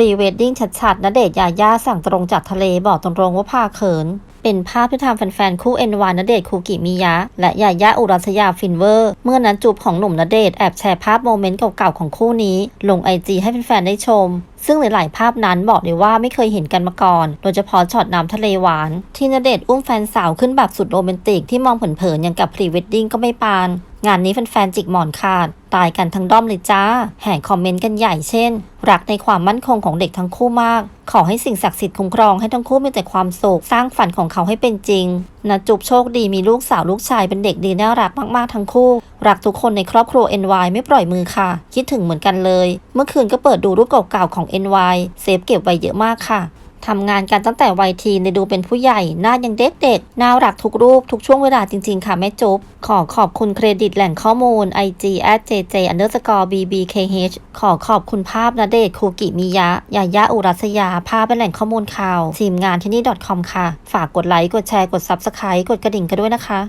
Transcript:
รีเวดดิ้งชัดๆณเดชน์ยาย่าสั่งตรงจากทะเลบอกตรงๆว่าพาเขิน เป็นภาพที่ทำแฟนๆ คู่เอ็นวานณเดชน์คูกิมิยะ และยาย่าอุรัสยาฟินเวอร์ เมื่อนั้นจูบของหนุ่มณเดชน์แอบแชร์ภาพโมเมนต์เก่าๆของคู่นี้ ลงไอจีให้แฟนๆได้ชมซึ่งหลาย ๆ ภาพนั้นบอกเลยว่าไม่เคยเห็นกันมาก่อน โดยเฉพาะช็อตน้ำทะเลหวาน ที่ณเดชน์อุ้มแฟนสาวขึ้นแบบสุดโรแมนติกที่มองเผิน ๆ อย่างกับพรีเวดดิ้งก็ไม่ปาน งานนี้แฟน ๆ จิกหมอนขาด ตายกันทั้งด้อมเลยจ้า แห่คอมเมนต์กันใหญ่เช่น รักในความมั่นคงของเด็กทั้งคู่มาก ขอให้สิ่งศักดิ์สิทธิ์คุ้มครองให้ทั้งคู่มีแต่ความสุขสร้างฝันของเขาให้เป็นจริงนะจุบโชคดีมีลูกสาวลูกชายเป็นเด็กดีน่ารักมากๆทั้งคู่ รักทุกคนในครอบครัว NY ไม่ปล่อยมือค่ะ คิดถึงเหมือนกันเลย เมื่อคืนก็เปิดดูรูปเก่าๆของ NY เซฟเก็บไว้เยอะมากค่ะ ทำงานกันตั้งแต่วัยทีในดูเป็นผู้ใหญ่หน้ายังเด็กๆน่ารักทุกรูปทุกช่วงเวลาจริง ๆ ค่ะแม่จุ๊บขอขอบคุณเครดิตแหล่งข้อมูล IG at jj underscore bbkh ขอขอบคุณภาพนาเดชคูกิมิยะ ยายาอุรัสยา ภาพเป็นแหล่งข้อมูลข่าว ทีมงานที่นี่ .com ค่ะ ฝากกดไลค์ กดแชร์ กด subscribe กดกระดิ่งกันด้วยนะคะ